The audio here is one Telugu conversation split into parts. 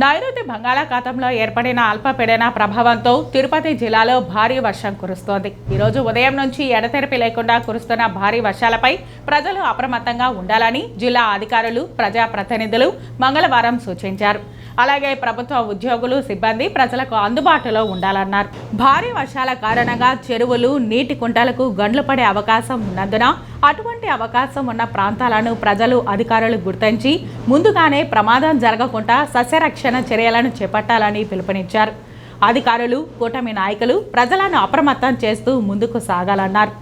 నైరుతి బంగాళాఖాతంలో ఏర్పడిన అల్పపీడన ప్రభావంతో తిరుపతి జిల్లాలో భారీ వర్షం కురుస్తోంది. ఈరోజు ఉదయం నుంచి ఎడతెరిపి లేకుండా కురుస్తున్న భారీ వర్షాలపై ప్రజలు అప్రమత్తంగా ఉండాలని జిల్లా అధికారులు ప్రజాప్రతినిధులు మంగళవారం సూచించారు. అలాగే ప్రభుత్వ ఉద్యోగులు సిబ్బంది ప్రజలకు అందుబాటులో ఉండాలన్నారు. భారీ వర్షాల కారణంగా చెరువులు నీటి కుంటలకు గండ్లు పడే అవకాశం ఉన్నందున అటువంటి అవకాశం ఉన్న ప్రాంతాలను ప్రజలు అధికారులు గుర్తించి ముందుగానే ప్రమాదం జరగకుండా సస్యరక్షణ చర్యలను చేపట్టాలని పిలుపునిచ్చారు. అధికారులు కూటమి నాయకులు ప్రజలను అప్రమత్తం చేస్తూ ముందుకు సాగాలన్నారు.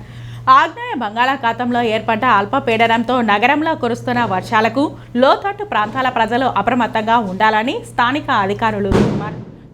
ఆగ్నేయ బంగాళాఖాతంలో ఏర్పడ్డ అల్పపీడనంతో నగరంలో కురుస్తున్న వర్షాలకు లోతట్టు ప్రాంతాల ప్రజలు అప్రమత్తంగా ఉండాలని స్థానిక అధికారులు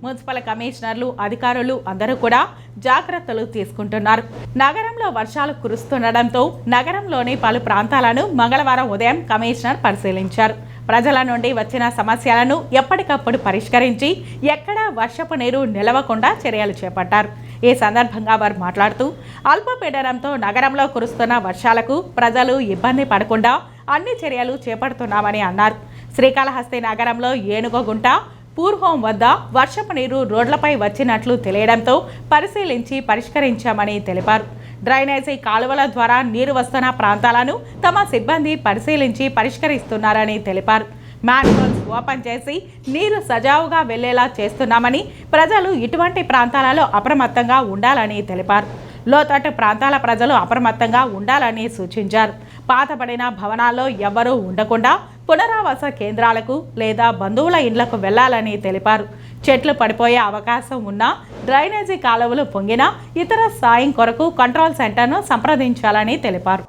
మున్సిపల్ కమిషనర్లు అధికారులు అందరూ కూడా జాగ్రత్తలు తీసుకుంటున్నారు. నగరంలో వర్షాలు కురుస్తుండటంతో నగరంలోని పలు ప్రాంతాలను మంగళవారం ఉదయం కమిషనర్ పరిశీలించారు. ప్రజల నుండి వచ్చిన సమస్యలను ఎప్పటికప్పుడు పరిష్కరించి ఎక్కడా వర్షపు నీరు నిలవకుండా చర్యలు చేపట్టారు. ఈ సందర్భంగా వారు మాట్లాడుతూ అల్పపీడనంతో నగరంలో కురుస్తున్న వర్షాలకు ప్రజలు ఇబ్బంది పడకుండా అన్ని చర్యలు చేపడుతున్నామని అన్నారు. శ్రీకాళహస్తి నగరంలో ఏనుగగుంట పూర్వం వద్ద వర్షపు నీరు రోడ్లపై వచ్చినట్లు తెలియడంతో పరిశీలించి పరిష్కరించామని తెలిపారు. డ్రైనేజీ కాలువల ద్వారా నీరు వస్తున్న ప్రాంతాలను తమ సిబ్బంది పరిశీలించి పరిష్కరిస్తున్నారని తెలిపారు. మ్యాన్హోల్స్ ఓపెన్ చేసి నీరు సజావుగా వెళ్ళేలా చేస్తున్నామని ప్రజలు ఇటువంటి ప్రాంతాలలో అప్రమత్తంగా ఉండాలని తెలిపారు. లోతట్టు ప్రాంతాల ప్రజలు అప్రమత్తంగా ఉండాలని సూచించారు. పాతబడిన భవనాల్లో ఎవ్వరూ ఉండకుండా పునరావాస కేంద్రాలకు లేదా బంధువుల ఇండ్లకు వెళ్ళాలని తెలిపారు. చెట్లు పడిపోయే అవకాశం ఉన్నా డ్రైనేజీ కాలువలు పొంగినా ఇతర సాయం కొరకు కంట్రోల్ సెంటర్ను సంప్రదించాలని తెలిపారు.